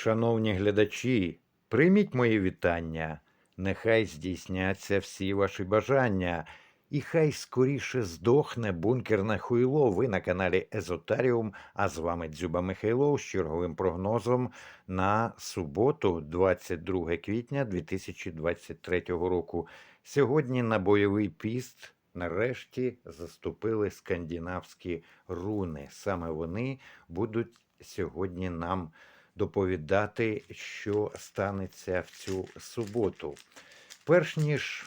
Шановні глядачі, прийміть мої вітання. Нехай здійсняться всі ваші бажання, і хай скоріше здохне бункерне хуйло. Ви на каналі Езотаріум, а з вами Дзюба Михайлов з черговим прогнозом на суботу, 22 квітня 2023 року. Сьогодні на бойовий піст нарешті заступили скандинавські руни. Саме вони будуть сьогодні нам доповідати, що станеться в цю суботу. Перш ніж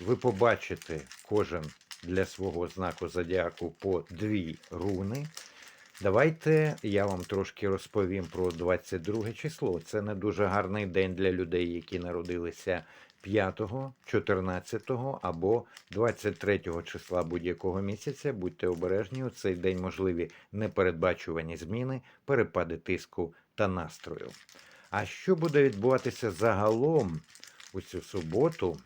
ви побачите кожен для свого знаку зодіаку по дві руни. Давайте я вам трошки розповім про 22 число. Це не дуже гарний день для людей, які народилися 5, 14 або 23 числа будь-якого місяця. Будьте обережні, у цей день можливі непередбачувані зміни, перепади тиску та настрою. А що буде відбуватися загалом у цю суботу?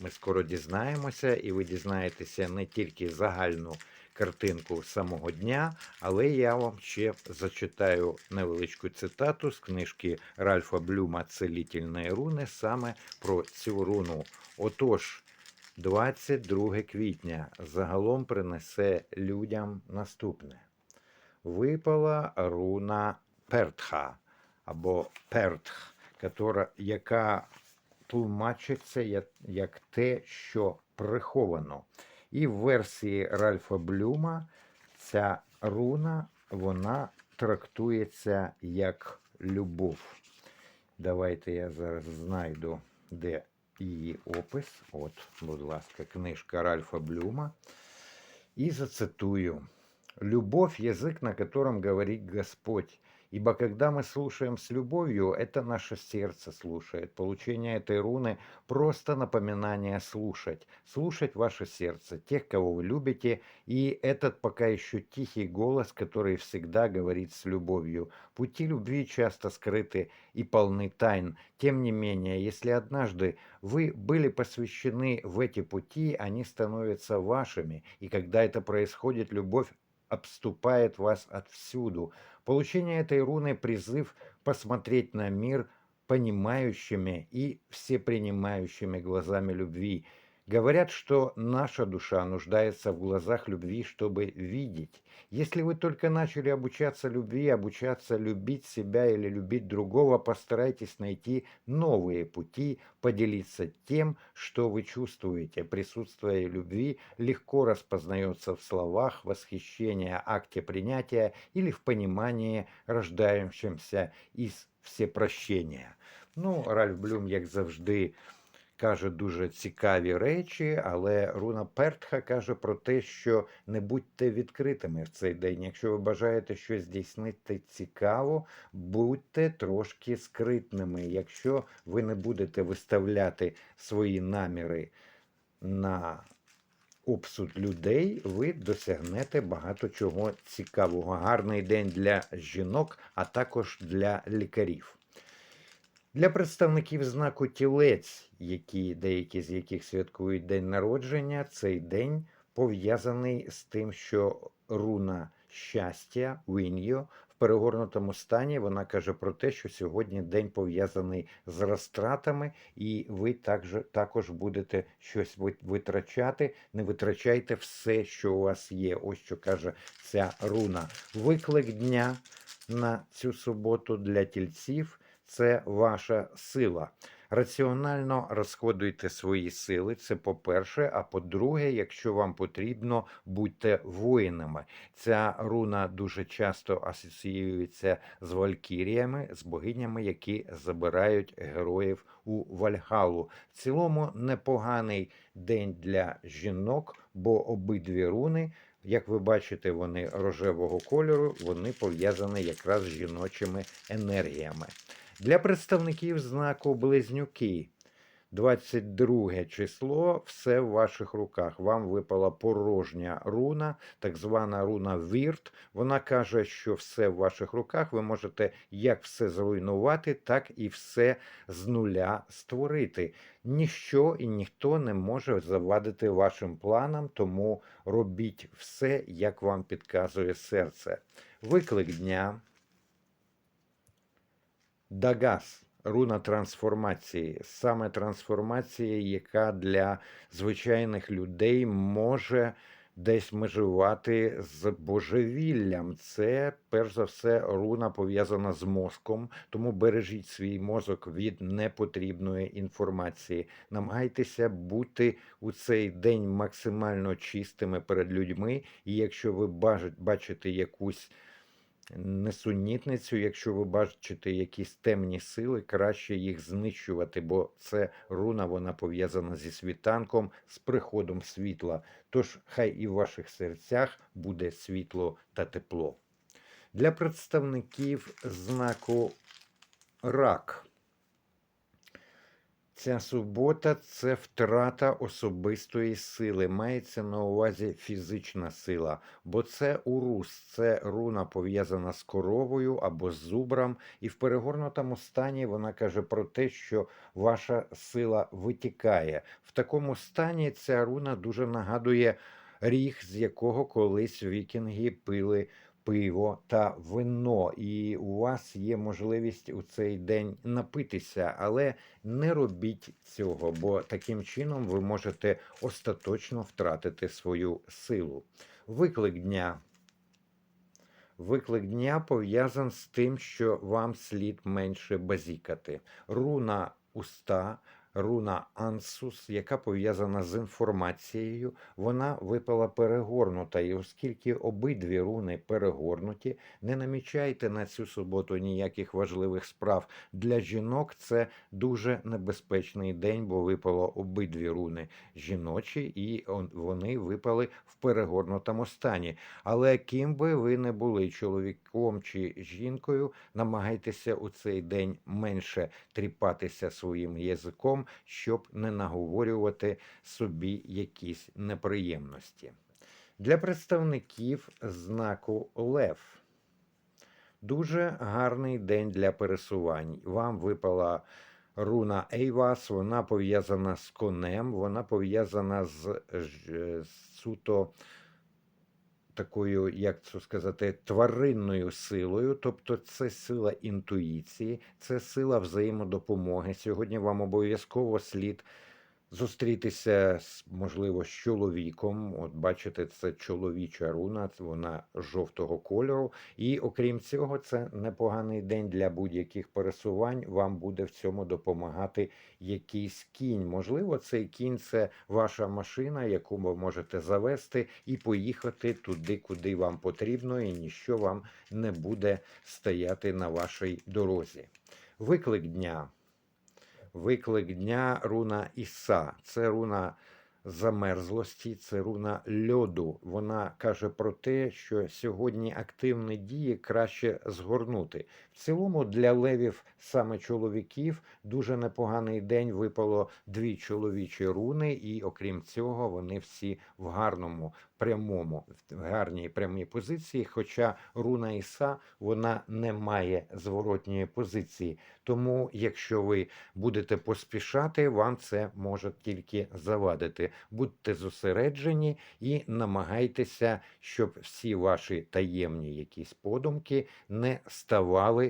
Ми скоро дізнаємося, і ви дізнаєтеся не тільки загальну картинку самого дня, але я вам ще зачитаю невеличку цитату з книжки Ральфа Блюма Целітельної руни саме про цю руну. Отож, 22 квітня загалом принесе людям наступне: випала руна Пертха або Пертх, яка тлумачиться як те, що приховано. І в версії Ральфа Блюма ця руна вона трактується як любов. Давайте я зараз знайду, де її опис. От, будь ласка, книжка Ральфа Блюма. И зацитую. «Любовь – язык, на котором говорит Господь. Ибо когда мы слушаем с любовью, это наше сердце слушает. Получение этой руны – просто напоминание слушать. Слушать ваше сердце, тех, кого вы любите, и этот пока еще тихий голос, который всегда говорит с любовью. Пути любви часто скрыты и полны тайн. Тем не менее, если однажды вы были посвящены в эти пути, они становятся вашими. И когда это происходит, любовь обступает вас отвсюду. Получение этой руны – призыв посмотреть на мир понимающими и всепринимающими глазами любви. Говорят, что наша душа нуждается в глазах любви, чтобы видеть. Если вы только начали обучаться любви, обучаться любить себя или любить другого, постарайтесь найти новые пути, поделиться тем, что вы чувствуете. Присутствие любви легко распознается в словах, восхищения, акте принятия или в понимании, рождающемся из всепрощения. Ну, Ральф Блюм, як завжди, каже дуже цікаві речі, але Руна Пертха каже про те, що не будьте відкритими в цей день. Якщо ви бажаєте щось здійснити цікаво, будьте трошки скритними. Якщо ви не будете виставляти свої наміри на обсуд людей, ви досягнете багато чого цікавого. Гарний день для жінок, а також для лікарів. Для представників знаку тілець, які, деякі з яких святкують день народження, цей день пов'язаний з тим, що руна щастя, Віньо, в перегорнутому стані вона каже про те, що сьогодні день пов'язаний з розтратами, і ви також, також будете щось ви- витрачати. Не витрачайте все, що у вас є. Ось що каже ця руна. Виклик дня на цю суботу для тільців це ваша сила. Раціонально розходуйте свої сили, це по-перше. А по-друге, якщо вам потрібно, будьте воїнами. Ця руна дуже часто асоціюється з валькіріями, з богинями, які забирають героїв у Вальгалу. В цілому непоганий день для жінок, бо обидві руни. Як ви бачите, вони рожевого кольору, вони пов'язані якраз з жіночими енергіями. Для представників знаку Близнюки 22 число, все в ваших руках. Вам випала порожня руна, так звана руна Вірт. Вона каже, що все в ваших руках. Ви можете як все зруйнувати, так і все з нуля створити. Ніщо і ніхто не може завадити вашим планам, тому робіть все, як вам підказує серце. Виклик дня. Дагас. Руна трансформації, саме трансформація, яка для звичайних людей може десь межувати з божевіллям. Це перш за все руна пов'язана з мозком, тому бережіть свій мозок від непотрібної інформації. Намагайтеся бути у цей день максимально чистими перед людьми. І якщо ви бачите якусь несунітницю, якщо ви бачите якісь темні сили, краще їх знищувати, бо це руна, вона пов'язана зі світанком, з приходом світла. Тож хай і в ваших серцях буде світло та тепло. Для представників знаку рак. Ця субота це втрата особистої сили. Мається на увазі фізична сила, бо це урус, це руна пов'язана з коровою або з зубром, і в перегорнутому стані вона каже про те, що ваша сила витікає. В такому стані ця руна дуже нагадує ріг, з якого колись вікінги пили пиво та вино, і у вас є можливість у цей день напитися, але не робіть цього, бо таким чином ви можете остаточно втратити свою силу. Виклик дня. Виклик дня пов'язан з тим, що вам слід менше базікати. Руна уста, руна ансус, яка пов'язана з інформацією, вона випала перегорнута. І оскільки обидві руни перегорнуті, не намічайте на цю суботу ніяких важливих справ. Для жінок це дуже небезпечний день, бо випало обидві руни жіночі, і вони випали в перегорнутому стані. Але ким би ви не були, чоловіком чи жінкою, намагайтеся у цей день менше тріпатися своїм язиком, щоб не наговорювати собі якісь неприємності. Для представників знаку Лев. Дуже гарний день для пересувань. Вам випала руна Ейвас, вона пов'язана з конем, вона пов'язана з, з суто такою, як це сказати, тваринною силою, тобто це сила інтуїції, це сила взаємодопомоги. Сьогодні вам обов'язково слід зустрітися з, можливо, з чоловіком. От бачите, це чоловіча руна, вона жовтого кольору. І окрім цього, це непоганий день для будь-яких пересувань. Вам буде в цьому допомагати якийсь кінь. Можливо, цей кінь це ваша машина, яку ви можете завести і поїхати туди, куди вам потрібно, і ніщо вам не буде стояти на вашій дорозі. Виклик дня. Виклик дня руна Іса. Це руна замерзлості, це руна льоду. Вона каже про те, що сьогодні активні дії краще згорнути. В цілому для левів, саме чоловіків, дуже непоганий день випало дві чоловічі руни, і окрім цього, вони всі в гарному, прямому, в гарній прямій позиції. Хоча руна Іса вона не має зворотньої позиції. Тому, якщо ви будете поспішати, вам це може тільки завадити. Будьте зосереджені і намагайтеся, щоб всі ваші таємні якісь подумки не ставали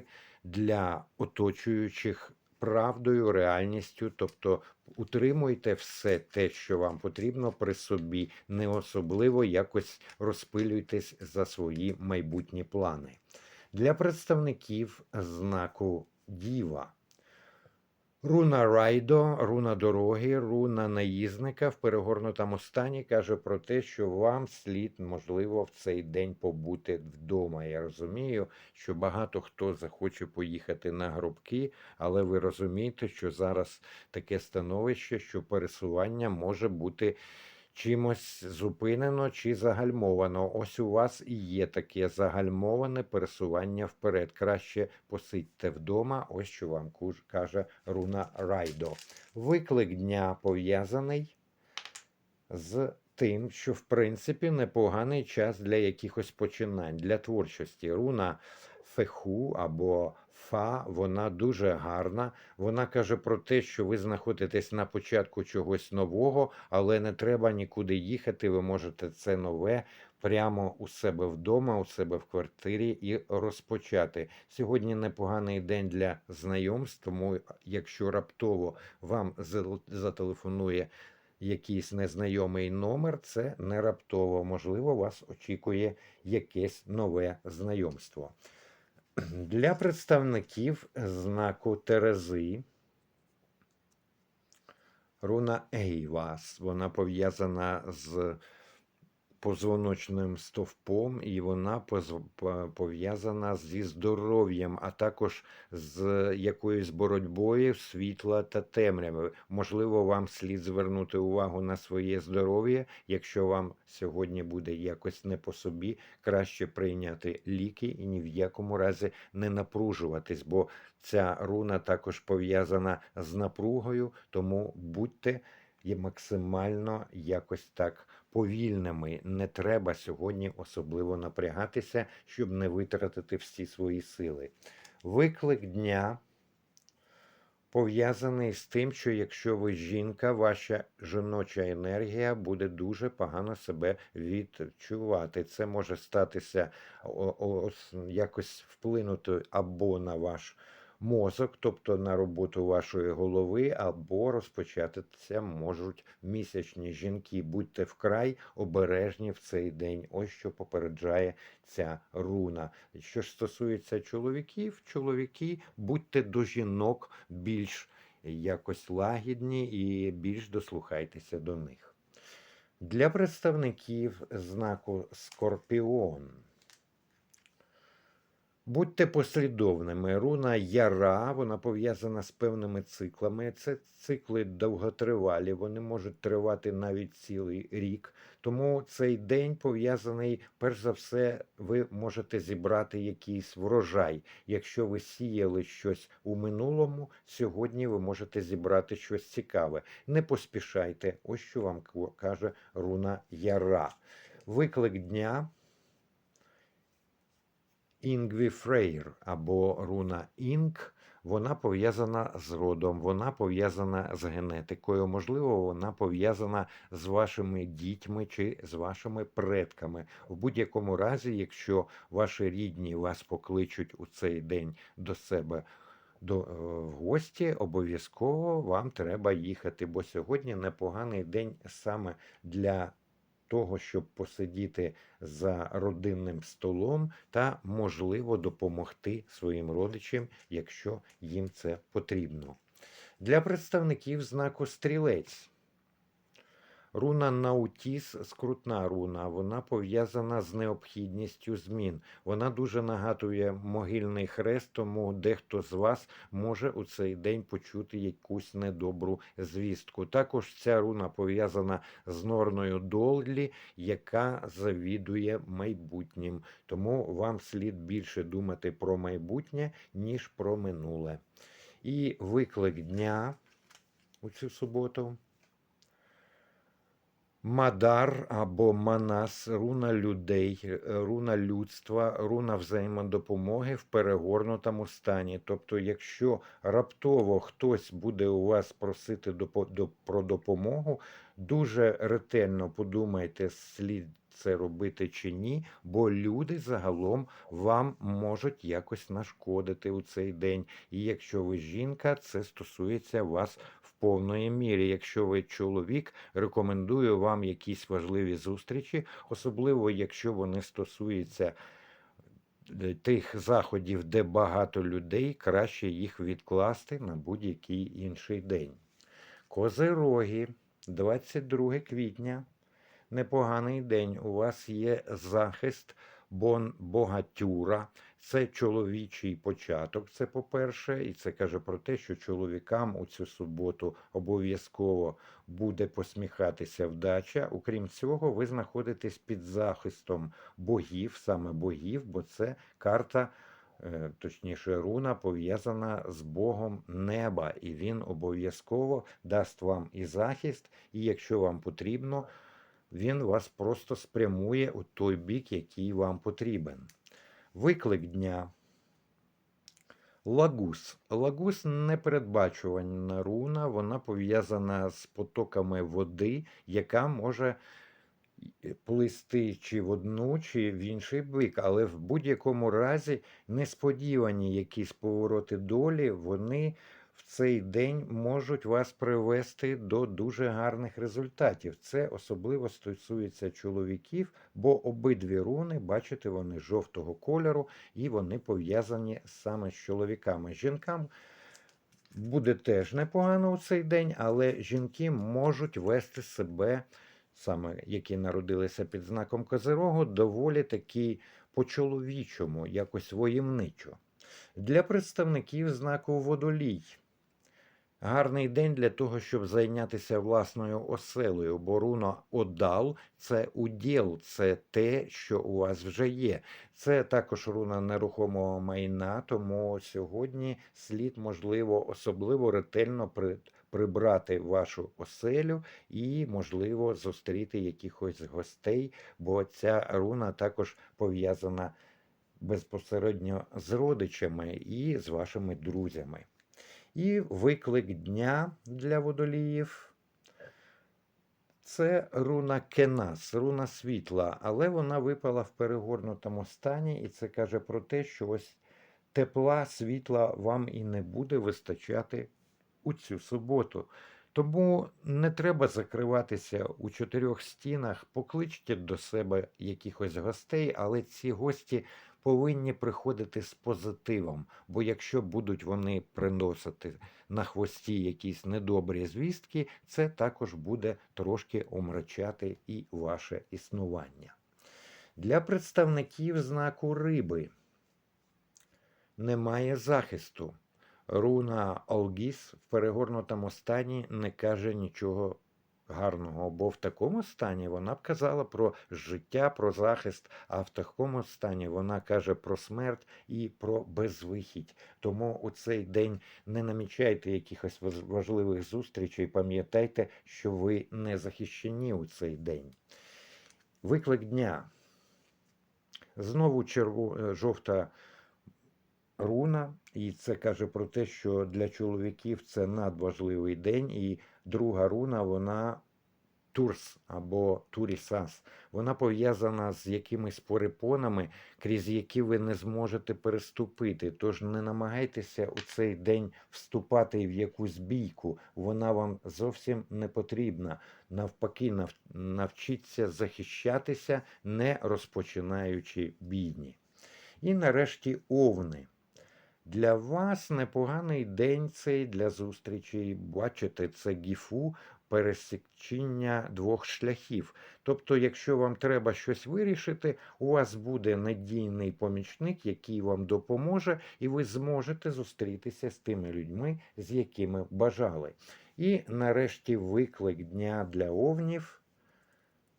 для оточуючих правдою, реальністю, тобто утримуйте все те, що вам потрібно при собі, не особливо якось розпилюйтесь за свої майбутні плани. Для представників знаку Діва. Руна Райдо, руна дороги, руна наїзника в перегорнутому стані каже про те, що вам слід, можливо, в цей день побути вдома. Я розумію, що багато хто захоче поїхати на гробки, але ви розумієте, що зараз таке становище, що пересування може бути чимось зупинено чи загальмовано. Ось у вас і є таке загальмоване пересування вперед. Краще посидьте вдома. Ось що вам каже руна Райдо. Виклик дня пов'язаний з тим, що в принципі непоганий час для якихось починань, для творчості. Руна феху або фа, вона дуже гарна. Вона каже про те, що ви знаходитесь на початку чогось нового, але не треба нікуди їхати. Ви можете це нове прямо у себе вдома, у себе в квартирі і розпочати. Сьогодні непоганий день для знайомств, тому якщо раптово вам зателефонує якийсь незнайомий номер, це не раптово. Можливо, вас очікує якесь нове знайомство. Для представників знаку Терези руна Ейвас. Вона пов'язана з позвоночним стовпом, і вона пов'язана зі здоров'ям, а також з якоюсь боротьбою світла та темряви. Можливо, вам слід звернути увагу на своє здоров'я. Якщо вам сьогодні буде якось не по собі, краще прийняти ліки і ні в якому разі не напружуватись, бо ця руна також пов'язана з напругою, тому будьте максимально якось так повільними. Не треба сьогодні особливо напрягатися, щоб не витратити всі свої сили. Виклик дня пов'язаний з тим, що якщо ви жінка, ваша жіноча енергія буде дуже погано себе відчувати. Це може статися якось вплинути або на ваш мозок, тобто на роботу вашої голови, або розпочатися можуть місячні жінки. Будьте вкрай обережні в цей день. Ось що попереджає ця руна. Що ж стосується чоловіків, чоловіки, будьте до жінок більш якось лагідні і більш дослухайтеся до них. Для представників знаку Скорпіон. Будьте послідовними. Руна яра, вона пов'язана з певними циклами. Це цикли довготривалі, вони можуть тривати навіть цілий рік. Тому цей день пов'язаний, перш за все, ви можете зібрати якийсь врожай. Якщо ви сіяли щось у минулому, сьогодні ви можете зібрати щось цікаве. Не поспішайте. Ось що вам каже руна яра. Виклик дня. Інгві Фрейр або руна Інг, вона пов'язана з родом, вона пов'язана з генетикою, можливо, вона пов'язана з вашими дітьми чи з вашими предками. В будь-якому разі, якщо ваші рідні вас покличуть у цей день до себе до, е, в гості, обов'язково вам треба їхати, бо сьогодні непоганий день саме для того, щоб посидіти за родинним столом та, можливо, допомогти своїм родичам, якщо їм це потрібно. Для представників знаку стрілець. Руна Наутіс скрутна руна, вона пов'язана з необхідністю змін. Вона дуже нагадує могильний хрест, тому дехто з вас може у цей день почути якусь недобру звістку. Також ця руна пов'язана з Норною Доллі, яка завідує майбутнім. Тому вам слід більше думати про майбутнє, ніж про минуле. І виклик дня у цю суботу. Мадар або Манас, руна людей, руна людства, руна взаємодопомоги в перегорнутому стані. Тобто, якщо раптово хтось буде у вас просити про допомогу, дуже ретельно подумайте, слід це робити чи ні, бо люди загалом вам можуть якось нашкодити у цей день. І якщо ви жінка, це стосується вас в повної мірі. Якщо ви чоловік, рекомендую вам якісь важливі зустрічі, особливо якщо вони стосуються е, тих заходів, де багато людей, краще їх відкласти на будь-який інший день. Козироги, 22 квітня. Непоганий день. У вас є захист бон богатюра. Це чоловічий початок. Це по-перше, і це каже про те, що чоловікам у цю суботу обов'язково буде посміхатися вдача. Окрім цього, ви знаходитесь під захистом богів, саме богів, бо це карта. е, Точніше, руна пов'язана з Богом неба, і він обов'язково дасть вам і захист, і якщо вам потрібно, він вас просто спрямує у той бік, який вам потрібен. Виклик дня. Лагус. Лагус непередбачувана руна, вона пов'язана з потоками води, яка може плисти чи в одну, чи в інший бік, але в будь-якому разі несподівані якісь повороти долі, вони в цей день можуть вас привести до дуже гарних результатів. Це особливо стосується чоловіків, бо обидві руни, бачите, вони жовтого кольору і вони пов'язані саме з чоловіками. Жінкам буде теж непогано у цей день, але жінки можуть вести себе, саме які народилися під знаком Козирогу, доволі таки по-чоловічому, якось воємничо. Для представників знаку водолій. Гарний день для того, щоб зайнятися власною оселею, бо руна Одал це уділ, це те, що у вас вже є. Це також руна нерухомого майна, тому сьогодні слід, можливо, особливо ретельно прибрати вашу оселю і, можливо, зустріти якихось гостей, бо ця руна також пов'язана безпосередньо з родичами і з вашими друзями. І виклик дня для водоліїв. Це руна Кенас, руна світла, але вона випала в перегорнутому стані, і це каже про те, що ось тепла, світла вам і не буде вистачати у цю суботу. Тому не треба закриватися у чотирьох стінах, покличте до себе якихось гостей, але ці гості повинні приходити з позитивом, бо якщо будуть вони приносити на хвості якісь недобрі звістки, це також буде трошки омрачати і ваше існування. Для представників знаку риби немає захисту. Руна Олгіс в перегорнутому стані не каже нічого гарного, бо в такому стані вона б казала про життя, про захист, а в такому стані вона каже про смерть і про безвихідь. Тому у цей день не намічайте якихось важливих зустрічей, пам'ятайте, що ви не захищені у цей день. Виклик дня. Знову черву... е, жовта руна, і це каже про те, що для чоловіків це надважливий день. І друга руна, вона Турс або Турісас. Вона пов'язана з якимись перепонами, крізь які ви не зможете переступити. Тож не намагайтеся у цей день вступати в якусь бійку. Вона вам зовсім не потрібна. Навпаки, нав... навчіться захищатися, не розпочинаючи бійні. І нарешті овни. Для вас непоганий день цей для зустрічі. Бачите, це гіфу пересічення двох шляхів. Тобто, якщо вам треба щось вирішити, у вас буде надійний помічник, який вам допоможе, і ви зможете зустрітися з тими людьми, з якими бажали. І нарешті виклик дня для овнів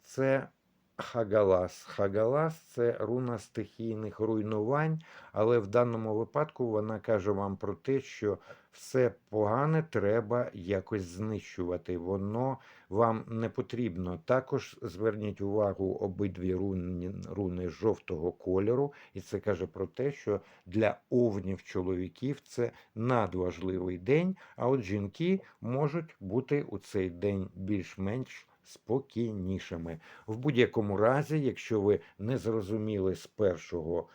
це Хагалас. Хагалас це руна стихійних руйнувань, але в даному випадку вона каже вам про те, що все погане треба якось знищувати. Воно вам не потрібно. Також зверніть увагу обидві руни, руни жовтого кольору, і це каже про те, що для овнів чоловіків це надважливий день, а от жінки можуть бути у цей день більш-менш спокійнішими. В будь-якому разі, якщо ви не зрозуміли з першого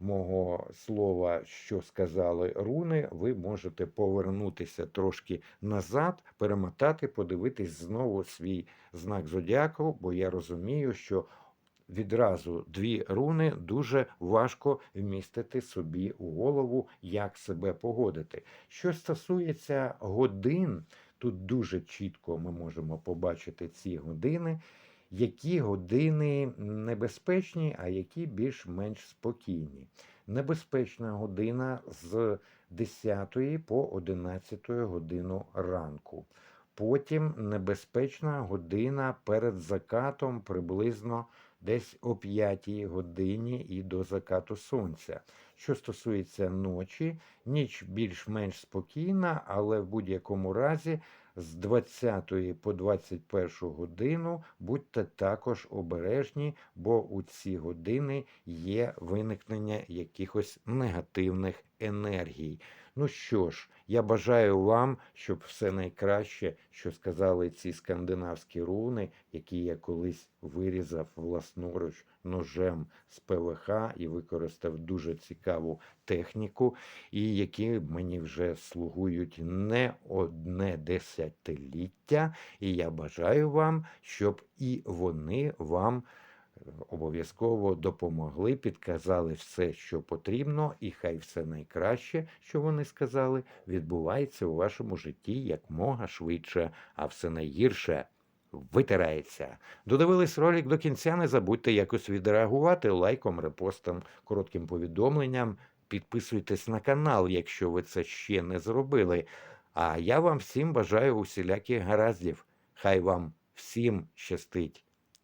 мого слова, що сказали руни, ви можете повернутися трошки назад, перемотати, подивитись знову свій знак зодіаку, бо я розумію, що відразу дві руни дуже важко вмістити собі у голову, як себе погодити. Що стосується годин, тут дуже чітко ми можемо побачити ці години, які години небезпечні, а які більш-менш спокійні. Небезпечна година з 10 по 11 годину ранку. Потім небезпечна година перед закатом приблизно десь о 5 годині і до закату сонця. Що стосується ночі, ніч більш-менш спокійна, але в будь-якому разі з 20 по 21 годину будьте також обережні, бо у ці години є виникнення якихось негативних енергій. Ну що ж, я бажаю вам, щоб все найкраще, що сказали ці скандинавські руни, які я колись вирізав власноруч ножем з ПВХ і використав дуже цікаву техніку, і які мені вже слугують не одне десятиліття. І я бажаю вам, щоб і вони вам обов'язково допомогли, підказали все, що потрібно, і хай все найкраще, що вони сказали, відбувається у вашому житті якмога швидше, а все найгірше витирається. Додивились ролик до кінця. Не забудьте якось відреагувати лайком, репостом, коротким повідомленням. Підписуйтесь на канал, якщо ви це ще не зробили. А я вам всім бажаю усіляких гараздів. Хай вам всім щастить.